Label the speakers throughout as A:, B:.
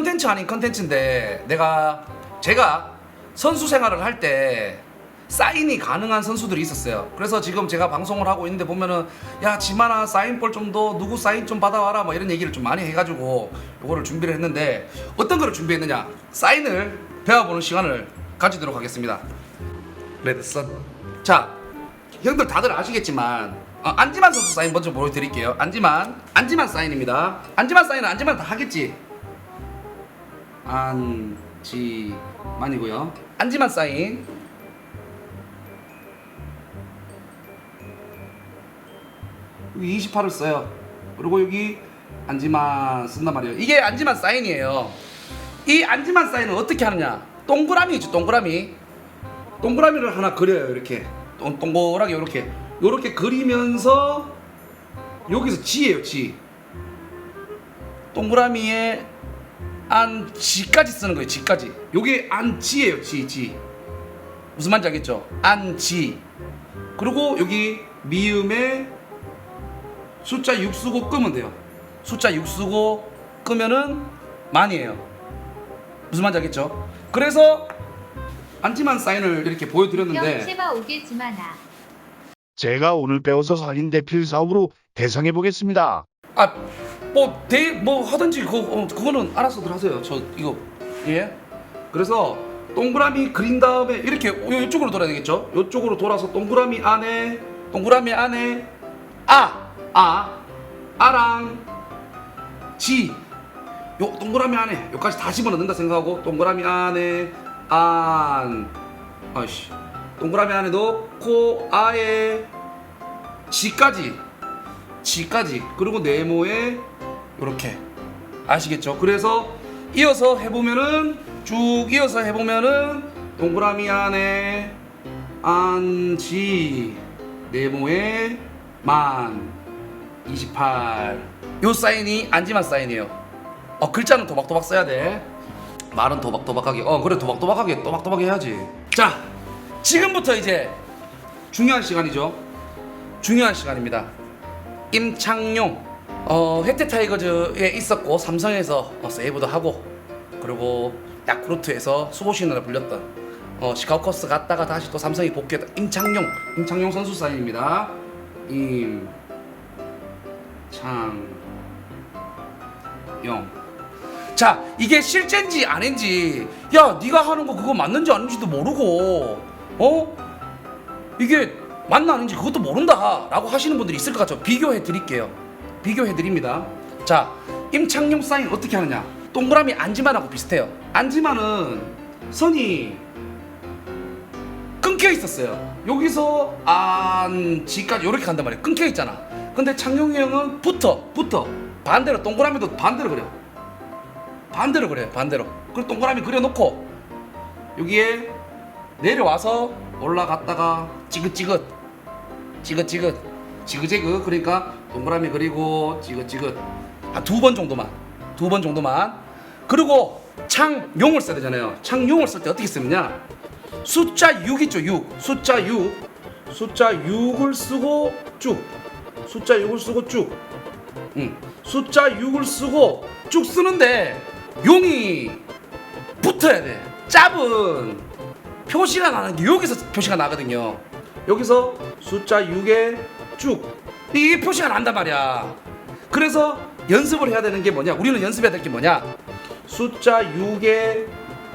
A: 컨텐츠 아닌 컨텐츠인데 내가 제가 선수 생활을 할 때 사인이 가능한 선수들이 있었어요. 그래서 지금 제가 방송을 하고 있는데 보면은 야 지만아 사인볼 좀 더 누구 사인 좀 받아와라 뭐 이런 얘기를 좀 많이 해가지고 요거를 준비를 했는데 어떤 거를 준비했느냐 사인을 배워보는 시간을 가지도록 하겠습니다. 레드선 자 형들 다들 아시겠지만 어, 안지만 선수 사인 먼저 보여드릴게요. 안지만 안지만 사인입니다. 안지만 사인은 안지만 다 하겠지. 안지만이고요. 안지만 사인. 여기 28을 써요. 그리고 여기 안지만 쓴단 말이에요. 이게 안지만 사인이에요. 이 안지만 사인은 어떻게 하느냐? 동그라미 있죠, 동그라미. 동그라미를 하나 그려요, 이렇게. 동, 동그랗게 이렇게. 이렇게 그리면서 여기서 지예요, 지. 동그라미에 안 지까지 쓰는 거예요, 지까지. 요게 안지예요, 지, 지. 무슨 말인지 알겠죠? 안지. 그리고 여기 미음에 숫자 6 쓰고 끄면 돼요. 숫자 6 쓰고 끄면은 만이에요. 무슨 말인지 알겠죠? 그래서 안지만 사인을 이렇게 보여드렸는데
B: 오겠지만아.
C: 제가 오늘 배워서 살인 대필 사업으로 대상해 보겠습니다.
A: 아 뭐대뭐 하든지 그거 어, 그거는 알아서들 하세요. 저 이거 예. 그래서 동그라미 그린 다음에 이렇게 요- 이쪽으로 돌아야 되겠죠? 이쪽으로 돌아서 동그라미 안에 동그라미 안에 아, 아, 아랑 지. 요 동그라미 안에 여기까지 다 집어넣는다 생각하고 동그라미 안에 안 아이씨 동그라미 안에 넣고 아에 지까지 지까지 그리고 네모에 이렇게 아시겠죠? 그래서 이어서 해보면은 쭉 이어서 해보면은 동그라미 안에 안지 네모에 만 28. 요 사인이 안지만 사인이에요. 어 글자는 도박도박 써야 돼. 말은 도박도박하게. 어 그래 도박도박하게 또박또박 해야지. 자 지금부터 이제 중요한 시간이죠. 중요한 시간입니다. 임창용 어 혜태 타이거즈에 있었고 삼성에서 어, 세이브도 하고 그리고 야쿠르트에서 수고신으로 불렸던 어 시카고 커스 갔다가 다시 또 삼성에 복귀했던 임창용 임창용 선수 사인입니다. 임창용. 자 이게 실제인지 아닌지. 야 네가 하는 거 그거 맞는지 아닌지도 모르고 어? 이게 맞나 아닌지 그것도 모른다 라고 하시는 분들이 있을 것 같죠. 비교해 드릴게요 비교해 드립니다. 자 임창용 사인 어떻게 하느냐? 동그라미 안지만하고 비슷해요. 안지만은 선이 끊겨 있었어요. 여기서 안지까지 이렇게 간단 말이에요. 끊겨 있잖아. 근데 창용이 형은 붙어 붙어. 반대로 동그라미도 반대로 그려. 반대로 그래 반대로. 그리고 동그라미 그려놓고 여기에 내려와서 올라갔다가 찌긋찌긋 찌긋찌긋 지그재그 그러니까 동그라미 그리고 찌긋찌긋 한 두 번 정도만. 두 번 정도만. 그리고 창용을 써야 되잖아요. 창용을 쓸 때 어떻게 쓰느냐? 숫자 6 있죠 6 숫자 6 숫자 6을 쓰고 쭉. 숫자 6을 쓰고 쭉. 응. 숫자 6을 쓰고 쭉 쓰는데 용이 붙어야 돼. 짭은. 표시가 나는 게 여기서 표시가 나거든요. 여기서 숫자 6에 쭉 이게 표시가 난단 말이야. 그래서 연습을 해야 되는 게 뭐냐? 우리는 연습해야 될 게 뭐냐? 숫자 6에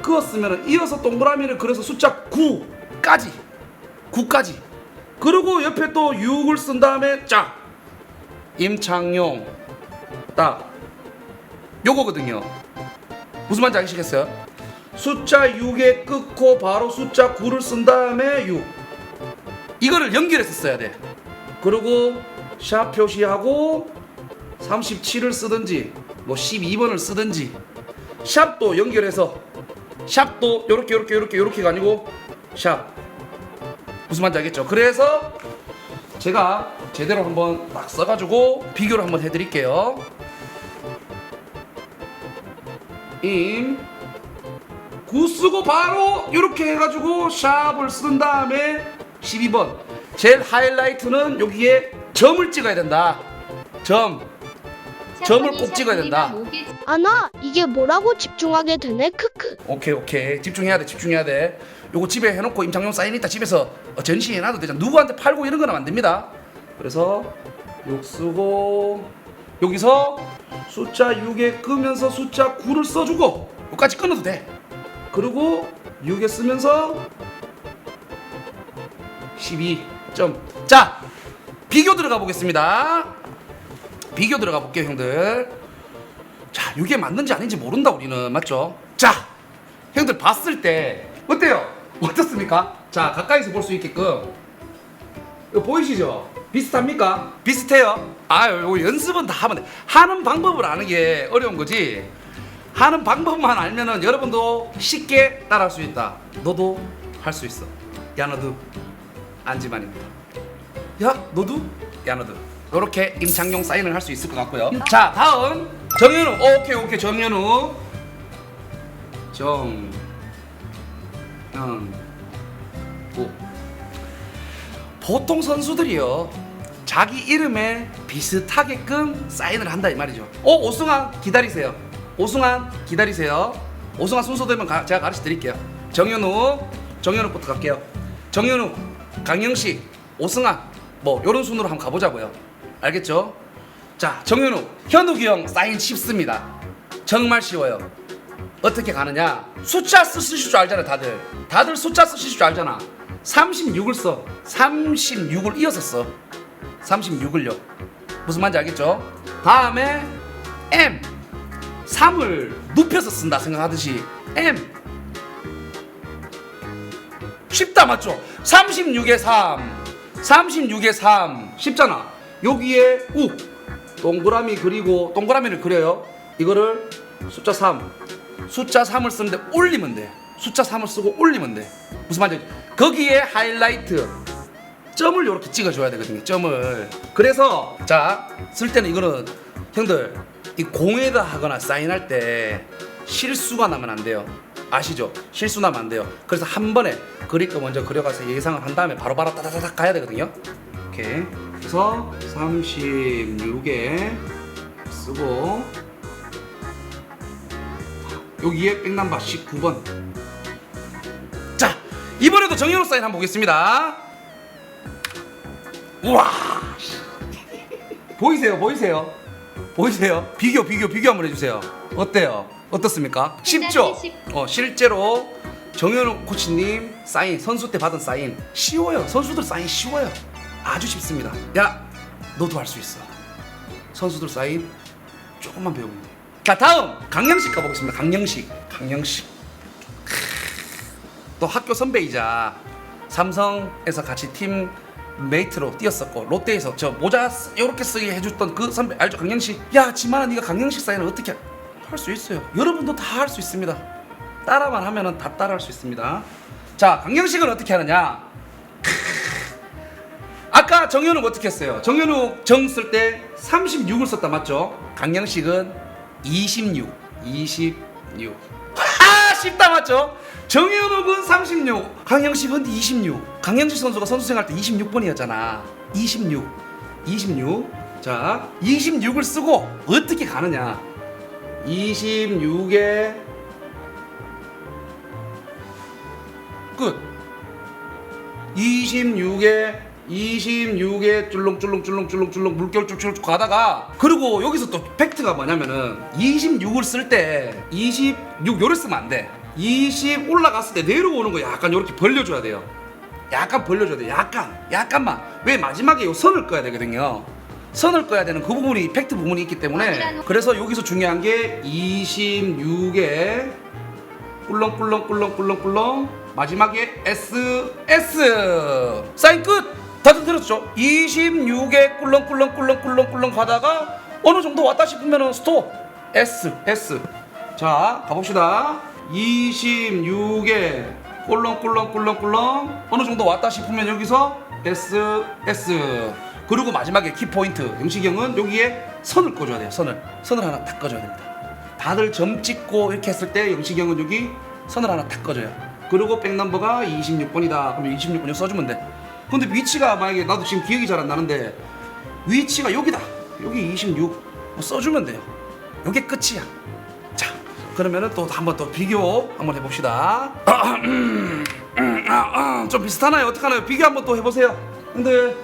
A: 그었으면 이어서 동그라미를 그려서 숫자 9까지 9까지 그리고 옆에 또 6을 쓴 다음에 쫙 임창용 딱 요거거든요. 무슨 말인지 아시겠어요? 숫자 6에 끊고 바로 숫자 9를 쓴 다음에 6 이거를 연결해서 써야 돼 그리고 샵 표시하고 37을 쓰든지 뭐 12번을 쓰든지 샵도 연결해서 샵도 요렇게 요렇게 요렇게 요렇게가 아니고 샵. 무슨 말인지 알겠죠? 그래서 제가 제대로 한번 딱 써가지고 비교를 한번 해드릴게요. 임. 구 쓰고 바로 이렇게 해가지고 샵을 쓴 다음에 12번. 제일 하이라이트는 여기에 점을 찍어야 된다. 점. 점을 꼭 찍어야 된다.
B: 아나 이게 뭐라고 집중하게 되네 크크
A: 오케이 오케이 집중해야 돼 집중해야 돼. 요거 집에 해놓고 임창용 사인 있다 집에서 어, 전시해놔도 되잖아. 누구한테 팔고 이런 거는 안 됩니다. 그래서 욕 쓰고 여기서 숫자 6에 끄면서 숫자 9를 써주고 여기까지 끊어도 돼. 그리고 6에 쓰면서 12점. 자 비교 들어가 보겠습니다. 비교 들어가 볼게요 형들. 자 이게 맞는지 아닌지 모른다 우리는 맞죠? 자 형들 봤을 때 어때요? 어떻습니까? 자 가까이서 볼 수 있게끔 이거 보이시죠? 비슷합니까? 비슷해요. 아 이거 연습은 다 하면 돼. 하는 방법을 아는 게 어려운 거지. 하는 방법만 알면은 여러분도 쉽게 따라할 수 있다. 너도 할 수 있어. 야 너도 안지만입니다. 야 너도 야 너도 이렇게 임창용 사인을 할 수 있을 것 같고요. 자 다음 정현우 어, 오케이 오케이 정현우 정 현 우 보통 선수들이요 자기 이름에 비슷하게끔 사인을 한다 이 말이죠. 어 오승환 기다리세요. 오승환 기다리세요. 오승환 순서 되면 가- 제가 가르쳐 드릴게요. 정현우 정현우부터 갈게요. 정현우 강영식 오승환 뭐 이런 순으로 한번 가보자고요. 알겠죠? 자 정현우 현욱이 형 사인 쉽습니다. 정말 쉬워요. 어떻게 가느냐? 숫자 쓰- 쓰실 줄 알잖아, 다들. 다들 숫자 쓰실 줄 알잖아. 36을 써. 36을 이어서 써. 36을요. 무슨 말인지 알겠죠? 다음에 M. 3을 눕혀서 쓴다 생각하듯이 M. 쉽다 맞죠? 36에 3. 36에 3. 쉽잖아. 여기에 우. 동그라미 그리고 동그라미를 그려요. 이거를 숫자 3. 숫자 3을 쓰는데 올리면 돼. 숫자 3을 쓰고 올리면 돼. 무슨 말인지? 거기에 하이라이트 점을 이렇게 찍어줘야 되거든요. 점을. 그래서 자 쓸 때는 이거는 형들 이 공에다 하거나 사인할 때 실수가 나면 안 돼요. 아시죠? 실수 나면 안 돼요. 그래서 한 번에 그릴 거 먼저 그려가서 예상을 한 다음에 바로바로 따다다닥 가야 되거든요. 오케이. 그래서 36에 쓰고 여기에 백남바 19번. 자 이번에도 정현우 사인 한번 보겠습니다. 우와 보이세요 보이세요 보이세요 비교 비교 비교 한번 해주세요 어때요 어떻습니까? 쉽죠 어 실제로 정현우 코치님 사인 선수 때 받은 사인 쉬워요. 선수들 사인 쉬워요. 아주 쉽습니다. 야 너도 할 수 있어. 선수들 사인 조금만 배우면 돼 자 다음! 강영식 가보겠습니다. 강영식. 강영식. 또 학교 선배이자 삼성에서 같이 팀 메이트로 뛰었었고 롯데에서 저 모자 이렇게 쓰게 해줬던 그 선배 알죠? 강영식. 야 지만아 네가 강영식 사인을 어떻게 할 수 있어요 여러분도 다 할 수 있습니다 따라만 하면은 다 따라 할 수 있습니다 자 강영식은 어떻게 하느냐 아까 정현욱 어떻게 했어요 정현욱 정 쓸 때 36을 썼다 맞죠 강영식은 26 26 아 쉽다 맞죠? 정현욱은 36, 강영식은 26. 강영식 선수가 선수 생활 때 26번이었잖아. 26, 26. 자, 26을 쓰고 어떻게 가느냐? 26에 끝. 26에 26에 쫄렁쫄렁쫄렁쫄렁쫄렁 물결 쭉쭉 가다가 그리고 여기서 또 팩트가 뭐냐면은 26을 쓸 때 26 요를 쓰면 안 돼. 20 올라갔을 때 내려오는 거 약간 이렇게 벌려줘야 돼요. 약간 벌려줘야 돼. 약간 약간만. 왜 마지막에 요 선을 꺼야 되거든요. 선을 꺼야 되는 그 부분이 팩트 부분이 있기 때문에 그래서 여기서 중요한 게 26에 꿀렁꿀렁꿀렁꿀렁꿀렁 마지막에 S S 사인 끝! 다들 들었죠? 26에 꿀렁꿀렁꿀렁꿀렁꿀렁 가다가 어느 정도 왔다 싶으면은 스톱! S S 자 가봅시다. 26에 꿀렁꿀렁꿀렁꿀렁 어느 정도 왔다 싶으면 여기서 S S 그리고 마지막에 키포인트 영식이 형은 여기에 선을 꺼줘야 돼요 선을 선을 하나 딱 꺼줘야 됩니다 다들 점 찍고 이렇게 했을 때 영식이 형은 여기 선을 하나 딱 꺼줘요. 그리고 백넘버가 26번이다. 그러면 26번 써주면 돼. 근데 위치가 만약에 나도 지금 기억이 잘 안 나는데 위치가 여기다. 여기 26. 뭐 써주면 돼요. 요게 끝이야. 자, 그러면은 또 한번 또 비교 한번 해봅시다. 좀 비슷하나요? 어떡하나요? 비교 한번 또 해보세요. 근데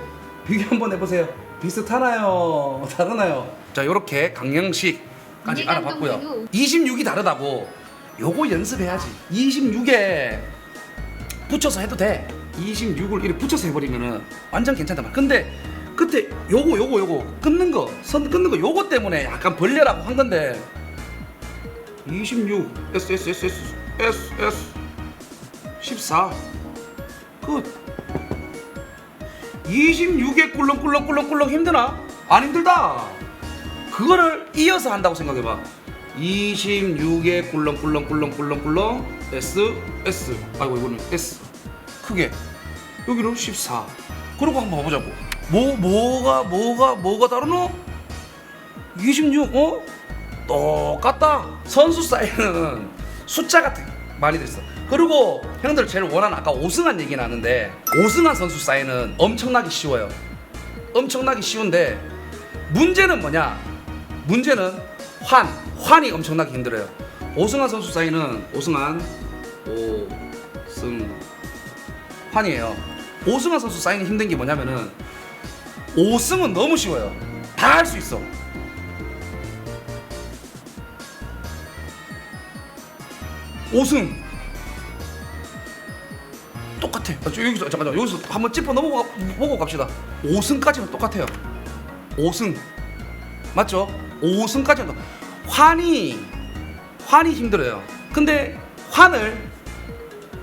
A: 비교 한번 해보세요. 비슷하나요? 다르나요? 자, 요렇게 강령식까지
D: 이해관
A: 알아봤고요.
D: 동생우.
A: 26이 다르다고. 요거 연습해야지. 26에 붙여서 해도 돼. 26을 이렇게 붙여서 해버리면은 완전 괜찮단 말이야. 근데 그때 요거 요거 요거 끊는 거, 선 끊는 거 요거 때문에 약간 벌려라고 한 건데 26 S S S S S S 14 끝. 26에 꿀렁꿀렁꿀렁꿀렁 힘드나? 안 힘들다. 그거를 이어서 한다고 생각해봐. 26에 꿀렁꿀렁꿀렁꿀렁꿀렁 S S 아이고 이거는 S 크게 여기는 14 그리고 한번 봐보자고 뭐 뭐가 뭐가 뭐가 다르노? 26 어? 똑같다 선수 사인은 숫자 같아 많이 들었어 그리고 형들 제일 원하는 아까 오승환 얘기 나는데 오승환 선수 사인은 엄청나게 쉬워요. 엄청나게 쉬운데 문제는 뭐냐? 문제는 환 환이 엄청나게 힘들어요. 오승환 선수 사이는 오승환 오승 환이에요. 오승환 선수 사인이 힘든 게 뭐냐면은 5승은 너무 쉬워요. 다 할 수 있어. 오승 똑같아 아, 저 여기서 잠깐만 여기서 한번 짚어 넘어가 보고 갑시다 5승까지는 똑같아요 5승 맞죠? 5승까지는 환이 환이 힘들어요. 근데 환을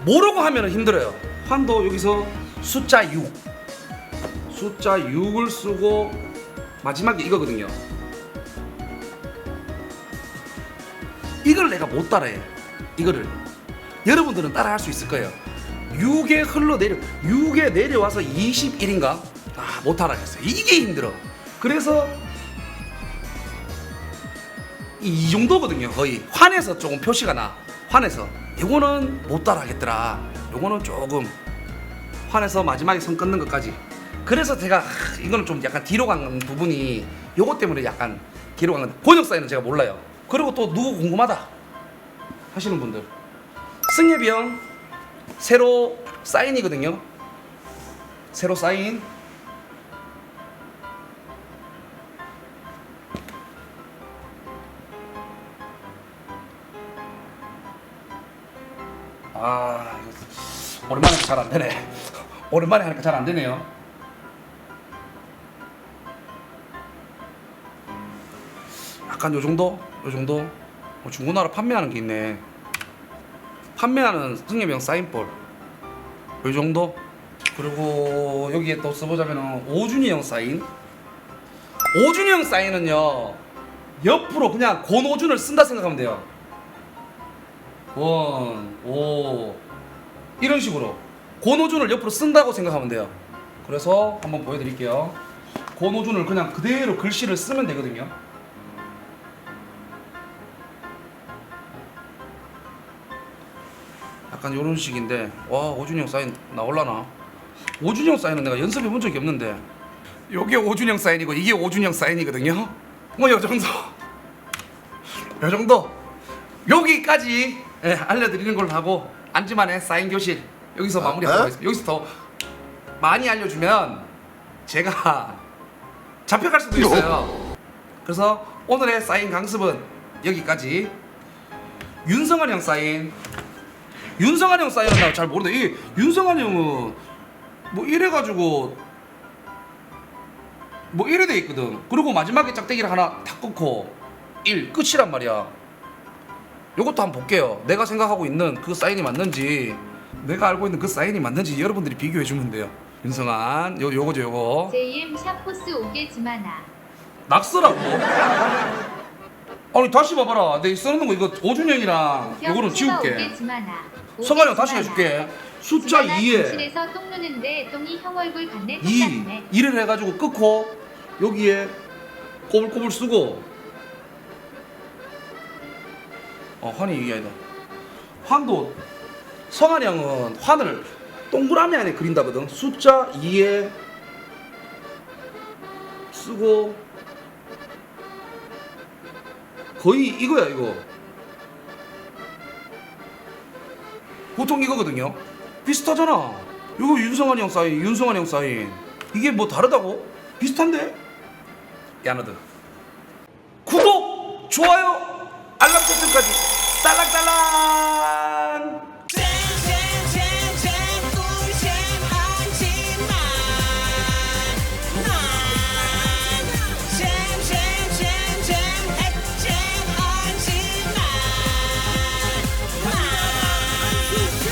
A: 모르고 하면 힘들어요. 환도 여기서 숫자 6 숫자 6을 쓰고 마지막에 이거거든요. 이걸 내가 못 따라해. 이거를 여러분들은 따라할 수 있을 거예요. 6에 흘러내려 6에 내려와서 21인가? 아, 못 따라하겠어요. 이게 힘들어. 그래서 이, 이 정도거든요 거의. 환에서 조금 표시가 나. 환에서. 이거는 못 따라하겠더라. 요거는 조금 환에서 마지막에 선 끊는 것까지. 그래서 제가 하, 이거는 좀 약간 뒤로 간 부분이 요거 때문에 약간 뒤로 간 건- 권역 사이는 제가 몰라요. 그리고 또 누구 궁금하다 하시는 분들. 승예비 형 새로 사인이거든요 새로 사인 아 오랜만에 잘 안 되네. 오랜만에 하니까 잘 안 되네요. 약간 요 정도, 요 정도. 어, 중고나라 판매하는 게 있네. 판매하는 승예병 사인볼. 요 정도. 그리고 여기에 또 써보자면은 오준이 형 사인. 오준이 형 사인은요 옆으로 그냥 권오준을 쓴다 생각하면 돼요. 원, 오 이런 식으로 권오준을 옆으로 쓴다고 생각하면 돼요. 그래서 한번 보여드릴게요. 권오준을 그냥 그대로 글씨를 쓰면 되거든요. 약간 이런 식인데 와 오준이 형 사인 나올라나? 오준이 형 사인은 내가 연습해 본 적이 없는데 요게 오준이 형 사인이고 이게 오준이 형 사인이거든요. 뭐 요 정도 요 정도 여기까지 예, 알려드리는 걸로 하고 안지만의 사인 교실 여기서 마무리하도록 하겠습니다. 여기서 더 많이 알려주면 제가 잡혀갈 수도 있어요. 그래서 오늘의 사인 강습은 여기까지. 윤성환 형 사인. 윤성환 형 사인은 나잘 모르는데 이 윤성환 형은 뭐 이래가지고 뭐 이래 돼 있거든. 그리고 마지막에 짝대기를 하나 탁 끊고 1 끝이란 말이야. 요것도 한번 볼게요. 내가 생각하고 있는 그 사인이 맞는지 내가 알고 있는 그 사인이 맞는지 여러분들이 비교해 주면 돼요. 윤성한 요 요거죠 요거.
D: JM 샤포스 오게 지마나.
A: 낙서라고. 아니 다시 봐봐라. 내 써놓는 거 이거 오준영이랑 요거는 지울게. 성환이 형 다시 해줄게. 숫자 2에
D: 실에서 똥 누는데 똥이 형 얼굴 같네
A: 2
D: 똑같네.
A: 2를 해가지고 끊고 여기에 꼬불꼬불 쓰고. 어 환이 이게 아니다. 환도. 성환이 형은 환을 동그라미 안에 그린다거든. 숫자 2에 쓰고 거의 이거야 이거 보통 이거거든요 비슷하잖아 이거 윤성환 형 사인 윤성환 형 사인 이게 뭐 다르다고? 비슷한데? 구독 좋아요